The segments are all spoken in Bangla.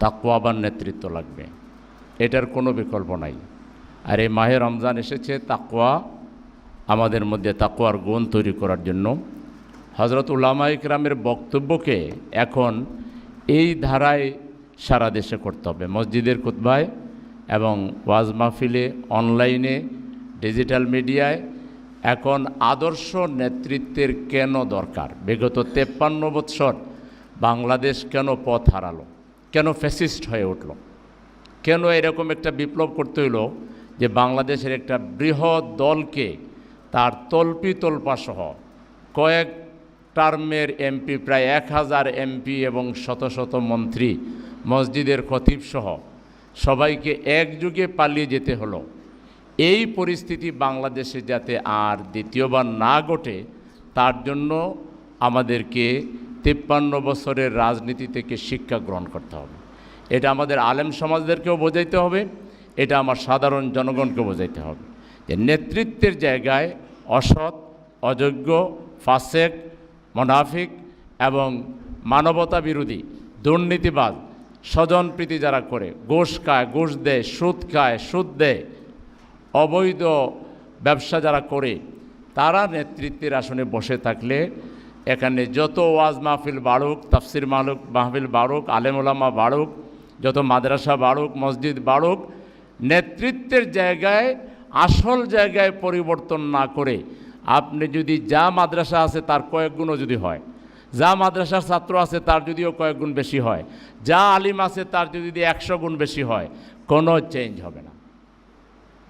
তাকুয়াবার নেতৃত্ব লাগবে। এটার কোনো বিকল্প নাই। আর এই মাহে রমজান এসেছে তাকুয়া আমাদের মধ্যে তাকুয়ার গুণ তৈরি করার জন্য। হজরত উল্লামা ইকরামের বক্তব্যকে এখন এই ধারায় সারা দেশে করতে হবে। মসজিদের কুতবায় এবং ওয়াজ মাহফিলে, অনলাইনে, ডিজিটাল মিডিয়ায়। এখন আদর্শ নেতৃত্বের কেন দরকার? বিগত তেপ্পান্ন বৎসর বাংলাদেশ কেন পথ হারালো? কেন ফ্যাসিস্ট হয়ে উঠল? কেন এরকম একটা বিপ্লব করতে হইল যে বাংলাদেশের একটা বৃহৎ দলকে তার তল্পি তল্পাসহ কয়েক টার্মের এমপি, প্রায় এক হাজার এমপি এবং শত শত মন্ত্রী মসজিদের খতিব সহ সবাইকে একযুগে পালিয়ে যেতে হলো। এই পরিস্থিতি বাংলাদেশে যাতে আর দ্বিতীয়বার না ঘটে, তার জন্য আমাদেরকে তিপ্পান্ন বছরের রাজনীতি থেকে শিক্ষা গ্রহণ করতে হবে। এটা আমাদের আলেম সমাজদেরকেও বোঝাইতে হবে, এটা আমার সাধারণ জনগণকে বোঝাইতে হবে যে নেতৃত্বের জায়গায় অসৎ, অযোগ্য, ফাসেক, মনাফিক এবং মানবতা বিরোধী দুর্নীতিবাদ স্বজনপ্রীতি যারা করে, গোশ খায়, গোশ দেয়, সুদ খায়, সুদ দেয়, অবৈধ ব্যবসা যারা করে, তারা নেতৃত্বের আসনে বসে থাকলে এখানে যত ওয়াজ মাহফিল বাড়ুক, তাফসির মাহলুক মাহফিল বাড়ুক আলেমুলামা বাড়ুক, যত মাদ্রাসা বাড়ুক, মসজিদ বাড়ুক, নেতৃত্বের জায়গায়, আসল জায়গায় পরিবর্তন না করে আপনি যদি যা মাদ্রাসা আছে তার কয়েক গুণও যদি হয়, যা মাদ্রাসার ছাত্র আছে তার যদিও কয়েক গুণ বেশি হয়, যা আলিম আছে তার যদি একশো গুণ বেশি হয়, কোনো চেঞ্জ হবে না।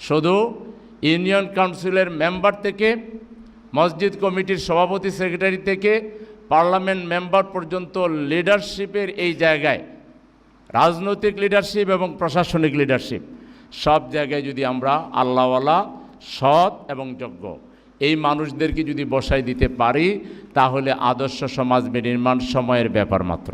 শুধু ইউনিয়ন কাউন্সিলের মেম্বার থেকে মসজিদ কমিটির সভাপতি, সেক্রেটারি থেকে পার্লামেন্ট মেম্বার পর্যন্ত লিডারশিপের এই জায়গায়, রাজনৈতিক লিডারশিপ এবং প্রশাসনিক লিডারশিপ, সব জায়গায় যদি আমরা আল্লাহওয়ালা, সৎ এবং যোগ্য, এই মানুষদেরকে যদি বসাই দিতে পারি, তাহলে আদর্শ সমাজ নির্মাণ সময়ের ব্যাপার মাত্র।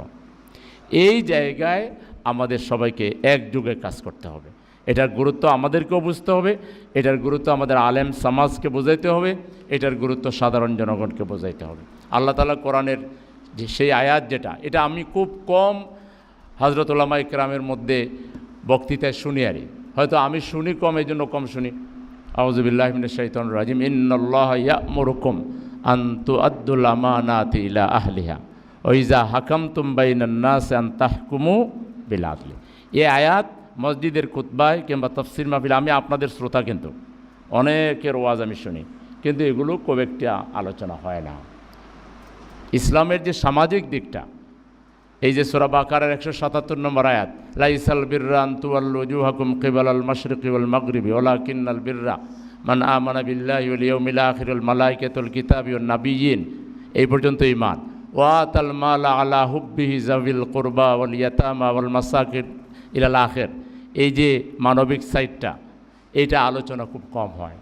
এই জায়গায় আমাদের সবাইকে একযুগে কাজ করতে হবে। এটার গুরুত্ব আমাদেরকেও বুঝতে হবে, এটার গুরুত্ব আমাদের আলেম সমাজকে বোঝাইতে হবে, এটার গুরুত্ব সাধারণ জনগণকে বোঝাইতে হবে। আল্লাহ তালা কোরআনের যে সেই আয়াত যেটা, এটা আমি খুব কম হজরত উলামা ইকরামের মধ্যে বক্তৃতায় শুনি আরি হয়তো আমি শুনি কম এই জন্য কম শুনি। আউজুবিল্লাহমিন শৈতন রাজিম ইন্নআল্লাহ আন্তু ইলা আহলিহা ওইজা হাকাম তুমবাইনান্নাস আন তাহকুমু বিলাদলি এই আয়াত মসজিদের খুতবায় কিংবা তফসির মাহফিল, আমি আপনাদের শ্রোতা কিন্তু, অনেকের ওয়াজ আমি শুনি, কিন্তু এগুলো খুব একটা আলোচনা হয় না। ইসলামের যে সামাজিক দিকটা, এই যে সোরা বাকারের একশো সাতাত্তর নম্বর আয়াত, লাইসাল বিররা জুহাকুম কেবল আল মশরকি ওল মগরিবি ওলা কিন্নাল বিররা মান আমানা বিল্লাহি ওল ইয়ৌমিল আখিরুল মালাইকাতুল কিতাবি ওল নাবিয়িন এই পর্যন্ত ইমান ওয়াত আল মালা আলা হুব্বিহি জাবিল কোরবা ওল ইয়াতামা ওল মাসাকির ইলাল আখের। এই যে মানবিক সাইডটা এইটা আলোচনা খুব কম হয়।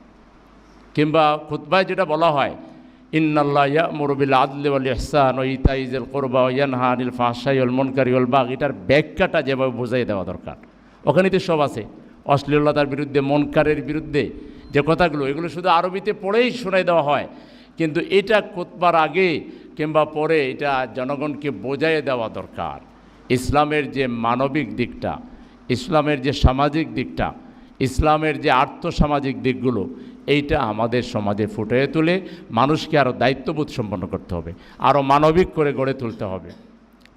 কিংবা খুতবায় যেটা বলা হয়, ইন্নাল্লাহ ইয়ামুরবিল আদলি ওয়াল ইহসান ও ইতাইজুল কোরবা ও ইয়ানহা আনিল ফাহশাই ওল বাগ। এটার ব্যাখ্যাটা যেভাবে বোঝাই দেওয়া দরকার। ওখানে তো সব আছে। অশ্লীলতার বিরুদ্ধে, মনকারের বিরুদ্ধে যে কথাগুলো, এগুলো শুধু আরবিতে পড়েই শোনাই দেওয়া হয়। কিন্তু এটা খুতবার আগে কিংবা পরে এটা জনগণকে বোঝাই দেওয়া দরকার। ইসলামের যে মানবিক দিকটা ইসলামের যে সামাজিক দিকটা, ইসলামের যে আর্থসামাজিক দিকগুলো, এইটা আমাদের সমাজে ফুটিয়ে তুলে মানুষকে আরও দায়িত্ববোধ সম্পন্ন করতে হবে আরও মানবিক করে গড়ে তুলতে হবে।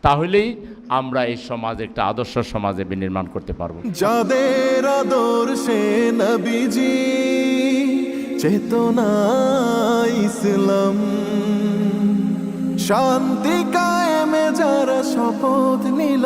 তাহলেই আমরা এই সমাজ একটা আদর্শ সমাজে বিনির্মাণ করতে পারব। যাদের আদর্শে নবীজি চেতনা ইসলাম, শান্তি কায়েমে যারা শপথ নিল